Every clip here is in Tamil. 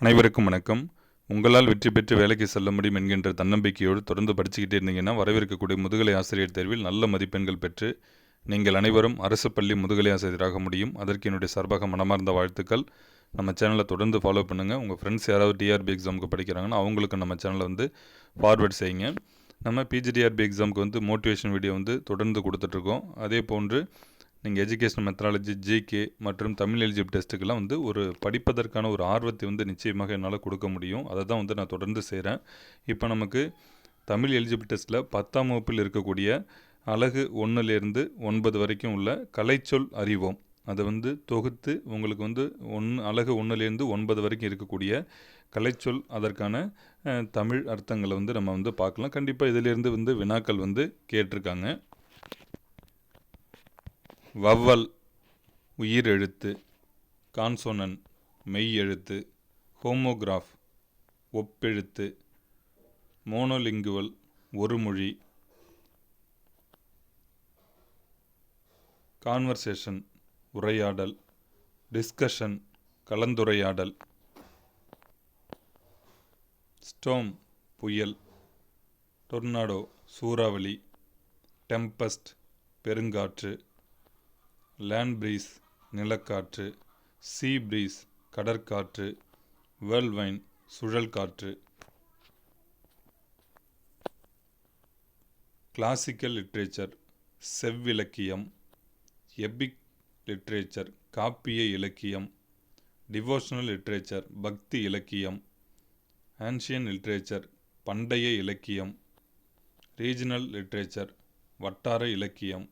அனைவருக்கும் வணக்கம். உங்களால் வெற்றி பெற்று வேலைக்கு செல்ல முடியும் என்கின்ற தன்னம்பிக்கையோடு தொடர்ந்து படிச்சுக்கிட்டே இருந்தீங்கன்னா வரவிருக்கக்கூடிய முதுகலை ஆசிரியர் தேர்வில் நல்ல மதிப்பெண்கள் பெற்று நீங்கள் அனைவரும் அரசு பள்ளி முதுகலை ஆசிரியராக முடியும். அதற்கு என்னுடைய சார்பாக மனமார்ந்த வாழ்த்துக்கள். நம்ம சேனலை தொடர்ந்து ஃபாலோ பண்ணுங்கள் உங்கள் ஃப்ரெண்ட்ஸ் யாராவது டிஆர்பி எக்ஸாமுக்கு படிக்கிறாங்கன்னா அவங்களுக்கு நம்ம சேனலை வந்து ஃபார்வேர்ட் செய்யுங்க. நம்ம பிஜிடிஆர்பி எக்ஸாமுக்கு வந்து மோட்டிவேஷன் வீடியோ வந்து தொடர்ந்து கொடுத்துட்ருக்கோம் அதே போன்று நீங்கள் எஜுகேஷன் மெத்தடாலஜி ஜிகே மற்றும் தமிழ் எலிஜிபிள் டெஸ்ட்டுக்கெல்லாம் வந்து ஒரு படிப்பதற்கான ஒரு ஆர்வத்தை வந்து நிச்சயமாக என்னால் கொடுக்க முடியும். அதை தான் வந்து நான் தொடர்ந்து செய்கிறேன் இப்போ நமக்கு தமிழ் எலிஜிபிள் டெஸ்ட்டில் பத்தாம் வகுப்பில் இருக்கக்கூடிய அழகு ஒன்றுலேருந்து ஒன்பது வரைக்கும் உள்ள கலைச்சொல் அறிவோம். அதை வந்து தொகுத்து உங்களுக்கு வந்து ஒன்று அழகு ஒன்றுலேருந்து ஒன்பது வரைக்கும் இருக்கக்கூடிய கலைச்சொல் அதற்கான தமிழ் அர்த்தங்களை வந்து நம்ம வந்து பார்க்கலாம். கண்டிப்பாக இதிலேருந்து வந்து வினாக்கள் வந்து கேட்டிருக்காங்க. வவ்வல் உயிர் எழுத்து கான்சோனன் மெய் எழுத்து ஹோமோகிராஃப் ஒப்பெழுத்து மோனோலிங்குவல் ஒரு மொழி கான்வர்சேஷன் உரையாடல் டிஸ்கஷன் கலந்துரையாடல் ஸ்டோம் புயல் டொர்னாடோ சூறாவளி டெம்பஸ்ட் பெருங்காற்று லேண்ட் ப்ரீஸ் நிலக்காற்று. சீ ப்ரீஸ் கடற்காற்று. வேர்ல்வைன் சுழல் காற்று. கிளாசிக்கல் லிட்ரேச்சர் செவ்விலக்கியம். எபிக் லிட்ரேச்சர் காப்பிய இலக்கியம். டிவோஷனல் லிட்ரேச்சர் பக்தி இலக்கியம். ஆன்ஷியன் லிட்ரேச்சர் பண்டைய இலக்கியம். ரீஜனல் லிட்ரேச்சர் வட்டார இலக்கியம்.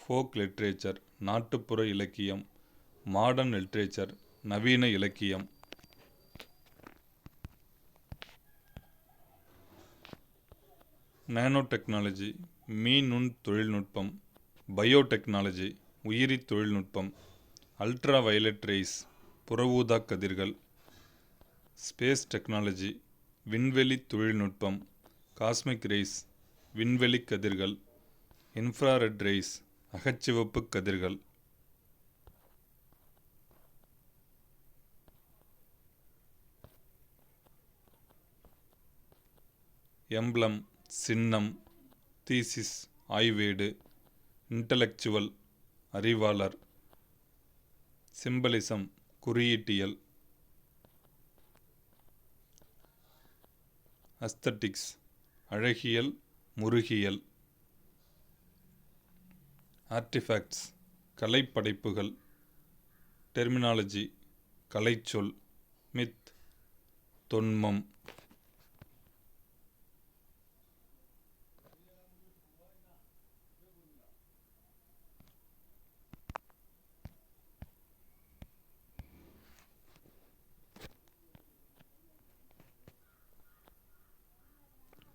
ஃபோக் லிட்ரேச்சர் நாட்டுப்புற இலக்கியம் மாடர்ன் லிட்ரேச்சர் நவீன இலக்கியம். நானோ டெக்னாலஜி மீநுண் தொழில்நுட்பம் பயோடெக்னாலஜி உயிரி தொழில்நுட்பம் அல்ட்ரா வயலட் ரேஸ் புறவூதா கதிர்கள். ஸ்பேஸ் டெக்னாலஜி விண்வெளி தொழில்நுட்பம் காஸ்மிக் ரேஸ் விண்வெளி கதிர்கள். இன்ஃப்ராரெட் ரேஸ் அகச்சிவப்பு கதிர்கள். எம்ப்ளம் சின்னம் தீசிஸ் ஆய்வேடு இன்டலெக்சுவல் அறிவாளர் சிம்பலிசம் குறியீட்டியல் அஸ்தட்டிக்ஸ் அழகியல் முருகியல். ஆர்டிஃபேக்ட்ஸ் கலைப்படைப்புகள் டெர்மினாலஜி கலைச்சொல் மித் தொன்மம்.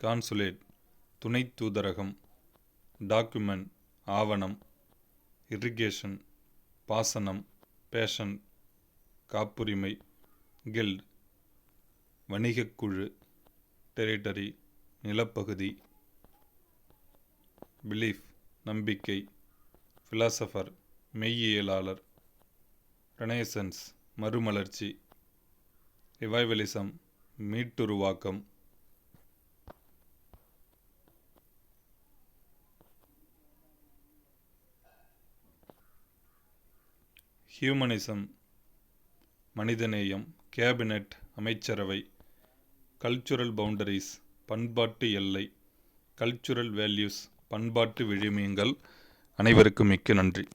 கான்சுலேட் துணை தூதரகம் டாக்குமெண்ட் ஆவணம். இரிகேஷன் பாசனம் பேஷன் காப்புரிமை கில்ட் வணிகக் குழு டெரிட்டரி நிலப்பகுதி பிலீஃப் நம்பிக்கை ஃபிலாசபர் மெய்யியலாளர் ரெனேசன்ஸ் மறுமலர்ச்சி ரிவைவலிசம் மீட்டுருவாக்கம் ஹியூமனிசம் மனிதநேயம் கேபினட் அமைச்சரவை கல்ச்சுரல் பவுண்டரிஸ் பண்பாட்டு எல்லை கல்ச்சுரல் வேல்யூஸ் பண்பாட்டு விழுமியங்கள் அனைவருக்கும் மிக்க நன்றி.